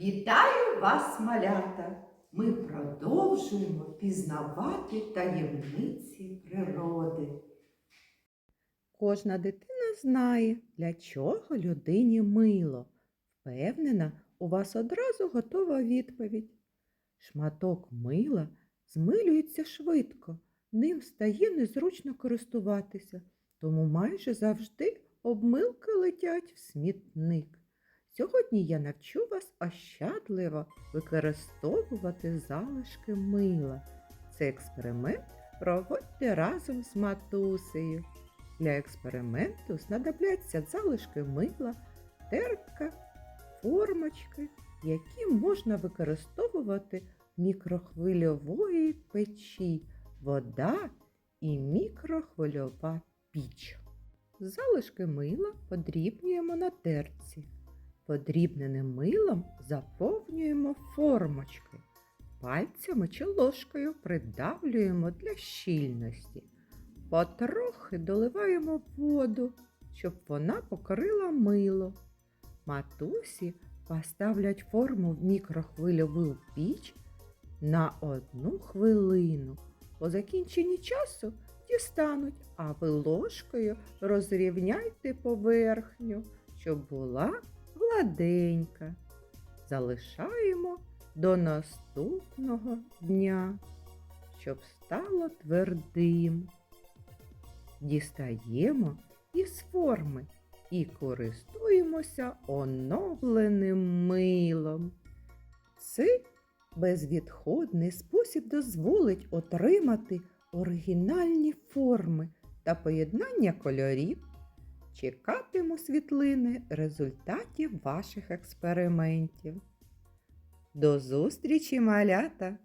Вітаю вас, малята! Ми продовжуємо пізнавати таємниці природи. Кожна дитина знає, для чого людині мило. Впевнена, у вас одразу готова відповідь. Шматок мила змилюється швидко, ним стає незручно користуватися, тому майже завжди обмилки летять в смітник. Сьогодні я навчу вас ощадливо використовувати залишки мила. Цей експеримент проводьте разом з матусею. Для експерименту знадобляться залишки мила, терка, формочки, які можна використовувати в мікрохвильової печі, вода і мікрохвильова піч. Залишки мила подрібнюємо на терці. Подрібненим милом заповнюємо формочки. Пальцями чи ложкою придавлюємо для щільності. Потрохи доливаємо воду, щоб вона покрила мило. Матусі поставлять форму в мікрохвильову піч на одну хвилину. По закінченні часу дістануть, а ви ложкою розрівняйте поверхню, щоб була гладенька. Залишаємо до наступного дня, щоб стало твердим. Дістаємо із форми і користуємося оновленим милом. Це безвідходний спосіб дозволить отримати оригінальні форми та поєднання кольорів. Чекатиму світлини результатів ваших експериментів. До зустрічі, малята!